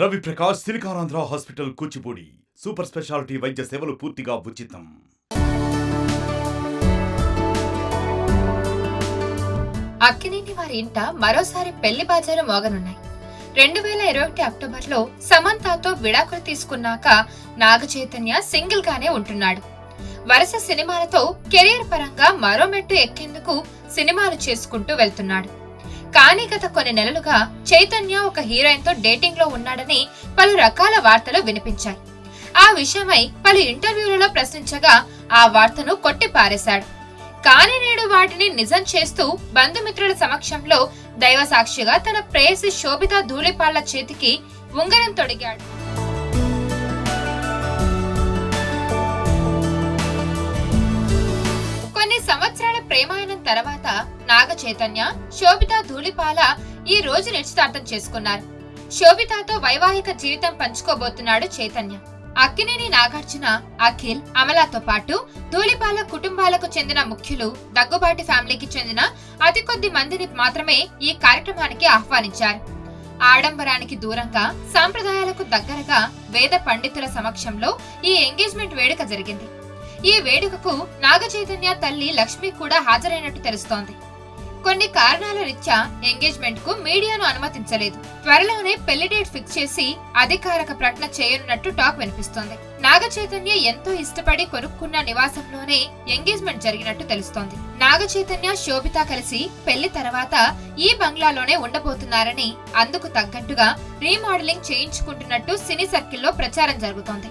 Ravi Prakash Siliconandhra hospital Kuchipudi super speciality వైద్య సేవలు పూర్తిగా ఉచితం. అక్కినేని వారి ఇంట మరోసారి పెళ్ళి బాజాలు మోగనున్నాయి. రెండు వేల ఇరవై ఒకటి అక్టోబర్లో సమంతతో విడాకులు తీసుకున్నాక నాగ చైతన్య సింగిల్ గానే ఉంటున్నాడు. వరుస సినిమాలతో కెరీర్ పరంగా మరో మెట్టు ఎక్కేందుకు సినిమాలు చేసుకుంటూ వెళ్తున్నాడు. కానీ గత కొన్ని నెలలుగా చైతన్య ఒక హీరోయిన్తో డేటింగ్లో ఉన్నాడని పలు రకాల వార్తలు వినిపించాయి. ఆ విషయమై పలు ఇంటర్వ్యూలలో ప్రశ్నించగా ఆ వార్తను కొట్టి పారేశాడు కానీ నేడు వాటిని నిజం చేస్తూ బంధుమిత్రుల సమక్షంలో దైవ సాక్షిగా తన ప్రేయసి శోభిత ధూళిపాళ్ళ చేతికి ఉంగరం తొడిగాడు. కొన్ని సంవత్సరాల ప్రేమాయణం తర్వాత నాగ చైతన్య శోభిత ధూళిపాల ఈ రోజు నిశ్చితార్థం చేసుకున్నారు. శోభితతో వైవాహిక జీవితం పంచుకోబోతున్నాడు చైతన్య. అక్కినేని నాగార్జున అఖిల్ అమలాతో పాటు ధూళిపాల కుటుంబాలకు చెందిన ముఖ్యులు దగ్గుబాటి ఫ్యామిలీకి చెందిన అతి కొద్ది మందిని మాత్రమే ఈ కార్యక్రమానికి ఆహ్వానించారు. ఆడంబరానికి దూరంగా సాంప్రదాయాలకు దగ్గరగా వేద పండితుల సమక్షంలో ఈ ఎంగేజ్మెంట్ వేడుక జరిగింది. ఈ వేడుకకు నాగ చైతన్య తల్లి లక్ష్మి కూడా హాజరైనట్టు తెలుస్తోంది. కొన్ని కారణాల రీత్యా ఎంగేజ్మెంట్కు మీడియాను అనుమతించలేదు. త్వరలోనే పెళ్ళి డేట్ ఫిక్స్ చేసి అధికారిక ప్రకటన చేయనున్నట్టు టాక్ వినిపిస్తోంది. నాగ చైతన్య ఎంతో ఇష్టపడి కొనుక్కున్న నివాసంలోనే ఎంగేజ్మెంట్ జరిగినట్టు తెలుస్తోంది. నాగ చైతన్య శోభిత కలిసి పెళ్ళి తర్వాత ఈ బంగ్లాలోనే ఉండబోతున్నారని అందుకు తగ్గట్టుగా రీమోడలింగ్ చేయించుకుంటున్నట్టు సినీ సర్కిల్లో ప్రచారం జరుగుతోంది.